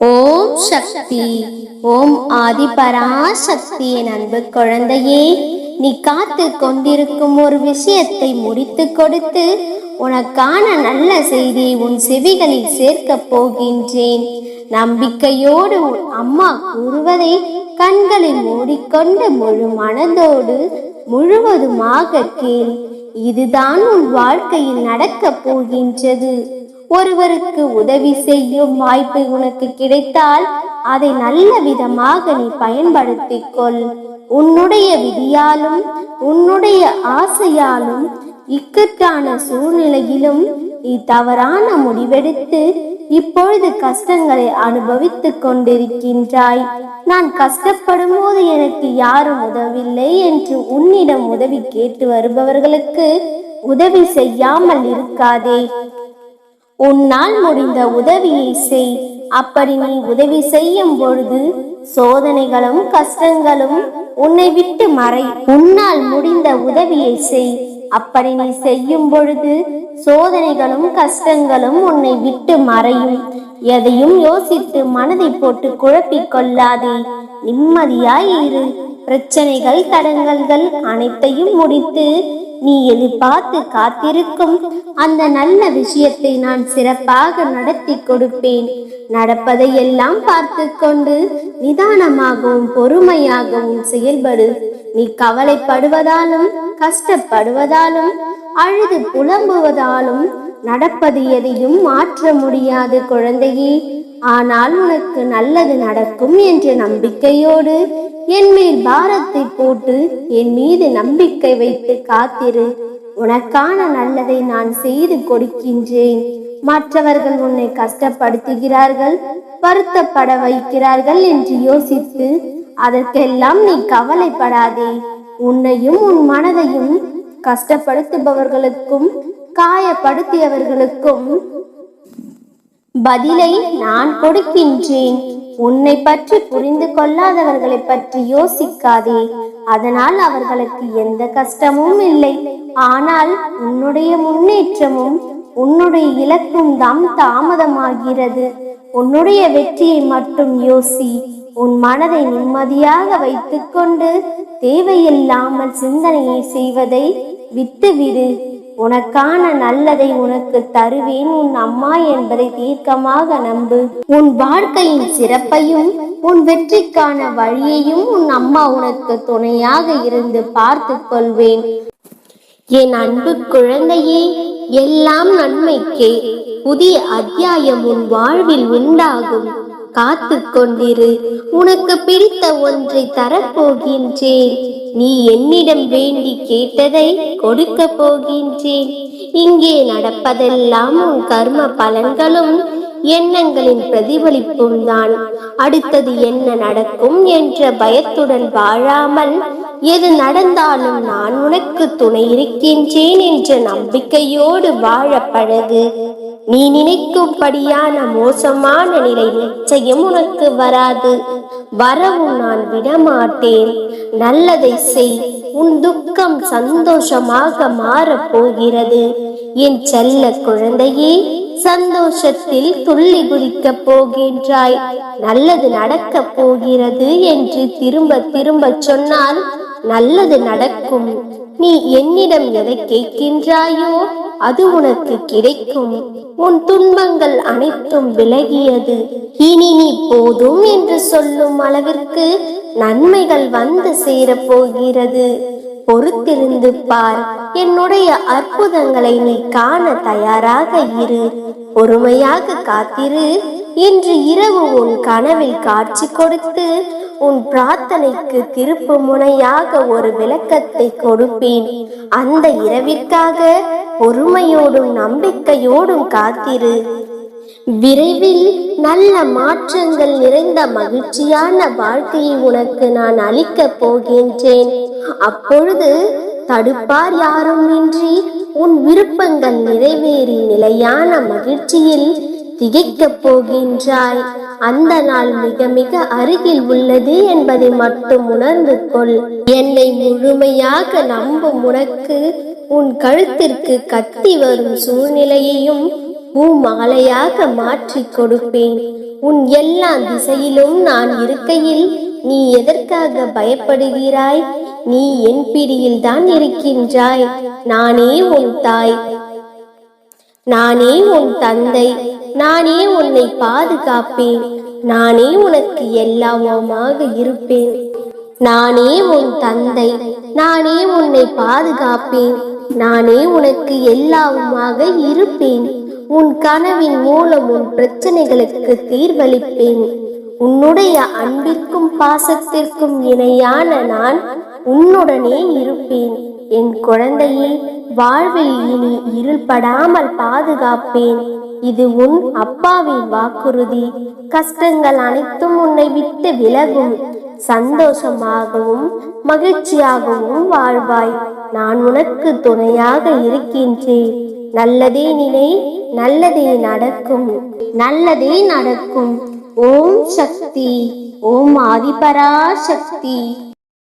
ஓம் சக்தி. ஓம் ஆதிபராசக்தி என் அன்பு குழந்தையே நீ காத்து கொண்டிருக்கும் ஒரு விஷயத்தை முடித்து கொடுத்து உனக்கான நல்ல செய்தியை உன் செவிகளில் சேர்க்கப் போகின்றேன். நம்பிக்கையோடு உன் அம்மா கூறுவதை கண்களில் மூடிக்கொண்டு முழு மனதோடு முழுவதுமாக கேள். இதுதான் உன் வாழ்க்கையில் நடக்கப் போகின்றது. ஒருவருக்கு உதவி செய்யும் வாய்ப்பு உனக்கு கிடைத்தால் அதை நல்ல விதமாக நீ பயன்படுத்திக் கொள் உன்னுடைய விதியாலும் உன்னுடைய ஆசையாலும் இக்கட்டான சூழ்நிலையிலும் நீ தவறான முடிவெடுத்து இப்பொழுது கஷ்டங்களை அனுபவித்துக் கொண்டிருக்கின்றாய். நான் கஷ்டப்படும் போது எனக்கு யாரும் உதவில்லை என்று உன்னிடம் உதவி கேட்டு வருபவர்களுக்கு உதவி செய்யாமல் இருக்காதே. உன்னால் முடிந்த உதவியை செய். அப்படி நீ உதவி செய்யும் பொழுது சோதனைகளும் கஷ்டங்களும் உன்னை விட்டு மறை. உன்னால் முடிந்த உதவியை செய். அப்படி நீ செய்யும் பொழுது சோதனைகளும் கஷ்டங்களும் உன்னை விட்டு மறையும். எதையும் யோசித்து மனதை போட்டு குழப்பிக் கொள்ளாதே. நிம்மதியாய் இரு. பிரச்சனைகள் தடங்கல்கள் அனைத்தையும் முடித்து நீ எதிர்பார்த்து காத்திருக்கும் அந்த நல்ல விஷயத்தை நான் சிறப்பாக நடத்தி கொடுப்பேன். நடப்பதை எல்லாம் பார்த்து கொண்டு நிதானமாகவும் பொறுமையாகவும் செயல்படு. நீ கவலைப்படுவதாலும் கஷ்டப்படுவதாலும் அழுது புலம்புவதாலும் நடப்பது எதையும் மாற்ற முடியாது குழந்தையே. ஆனால் உனக்கு நல்லது நடக்கும் என்ற நம்பிக்கையோடு என் மேல் பாரத்தை போட்டு என் மீது நம்பிக்கை வைத்து காத்திரு. உனக்கான நல்லதை நான் செய்து கொடுக்கின்றேன். மற்றவர்கள் உன்னை கஷ்டப்படுத்துகிறார்கள் வருத்தப்பட வைக்கிறார்கள் என்று யோசித்து அதற்கெல்லாம் நீ கவலைப்படாதே. உன்னையும் உன் மனதையும் கஷ்டப்படுத்துபவர்களுக்கும் காயப்படுத்தியவர்களுக்கும் பதிலை நான் கொடுக்கின்றேன். உன்னை பற்றி புரிந்து கொள்ளாதவர்களை பற்றி யோசிக்காதே. அதனால் அவர்களுக்கு எந்த கஷ்டமும் இல்லை. ஆனால் உன்னுடைய முன்னேற்றமும் உன்னுடைய இலக்கும் தான் தாமதமாகிறது. உன்னுடைய வெற்றியை மட்டும் யோசி உன் மனதை நிம்மதியாக வைத்துக்கொண்டு தேவையில்லாமல் சிந்தனையை செய்வதை விட்டுவிடு. உனக்கான நல்லதை உனக்கு தருவேன் உன் அம்மா என்பதை தீர்க்கமாக நம்பு. உன் வாழ்க்கையின் சிறப்பையும் உன் வெற்றிக்கான வழியையும் உன் அம்மா உனக்கு துணையாக இருந்து பார்த்து கொள்வேன். என் அன்பு குழந்தையே எல்லாம் நன்மைக்கே. புதிய அத்தியாயம் உன் வாழ்வில் உண்டாகும். காத்து கொண்டிரு உனக்கு பிடித்த ஒன்றை தரப்போகின்றேன். நீ என்னிடம் வேண்டி கேட்டதை கொடுக்க போகின்றேன். இங்கே நடப்பதெல்லாம் உன் கர்ம பலன்களும் எண்ணங்களின் பிரதிபலிப்பும் தான். அடுத்தது என்ன நடக்கும் என்ற பயத்துடன் வாழாமல் எது நடந்தாலும் நான் உனக்கு துணை இருக்கின்றேன் என்ற நம்பிக்கையோடு வாழ பழகு. நீ நினைக்கும்படியான மோசமான நிலை நிச்சயம் உனக்கு வராது. வரவும் நான் விடமாட்டேன். நல்லதை செய். உன் துக்கம் சந்தோஷமாக மாறப் போகிறது. என் செல்ல குழந்தையே சந்தோஷத்தில் துள்ளி குதிக்கப் போகின்றாய். நல்லது நடக்கப் போகிறது என்று திரும்ப திரும்ப சொன்னால் நல்லது நடக்கும். நீ என்னிடம் எதை கேட்கின்றாயோ அது உனக்கு கிடைக்கும். உன் துன்பங்கள் அனைத்தும் விலகியது. இனி நீ போதும் என்று சொல்லும் அளவிற்கு நன்மைகள் வந்து சேரப் போகிறது பொறுத்திருந்து பார். என்னுடைய அற்புதங்களை நீ காண தயாராக இரு. பொறுமையாக காத்திரு. இன்று இரவு உன் கனவில் காட்சி கொடுத்து உன் பிரார்த்தனைக்கு திருப்பு முனையாக ஒரு விளக்கத்தை கொடுப்பேன். அந்த இரவிற்காக பொறுமையோடும் நம்பிக்கையோடும் காத்திரு. விரைவில் நல்ல மாற்றங்கள் நிறைந்த மகிழ்ச்சியான வாழ்க்கையை உனக்கு நான் அளிக்கப் போகின்றேன். அப்பொழுது தடுப்பார் யாரும் இன்றி உன் விருப்பங்கள் நிறைவேறி நிலையான மகிழ்ச்சியில் திகைக்கப் போகின்றாய். அந்த நாள் மிக மிக அருகில் உள்ளது என்பதை மட்டும் உணர்ந்து கொள். என்னை முழுமையாக நம்பும் உனக்கு உன் கழுத்திற்கு கத்தி வரும் சூழ்நிலையையும் பூ மாலையாக மாற்றிக் கொடுப்பேன். உன் எல்லா திசையிலும் நான் இருக்கையில் நீ எதற்காக பயப்படுகிறாய்? நீ என் பிடியில் தான் இருக்கின்றாய். நானே உன் தாய். நானே உன் தந்தை. நானே உன்னை பாதுகாப்பேன். நானே உனக்கு எல்லாமுமாக இருப்பேன். நானே உன் தந்தை. நானே உன்னை பாதுகாப்பேன். நானே உனக்கு எல்லாவுமாக இருப்பேன். உன் கனவின் மூலம் உன் பிரச்சனைகளுக்கு தீர்வளிப்பேன். உன்னுடைய அன்பிற்கும் பாசத்திற்கும் இணையான நான் உன்னுடனே இருப்பேன். என் குழந்தையை வாழ்வில் இனி இருள்படாமல் பாதுகாப்பேன். இது உன் அப்பாவின் வாக்குறுதி. கஷ்டங்கள் அனைத்தும் உன்னை விட்டு விலகும். சந்தோஷமாகவும் மகிழ்ச்சியாகவும் வாழ்வாய். நான் உனக்கு துணையாக இருக்கின்றேன். நல்லதே நினை நல்லதே நடக்கும். நல்லதே நடக்கும். ஓம் சக்தி ஓம் ஆதிபரா சக்தி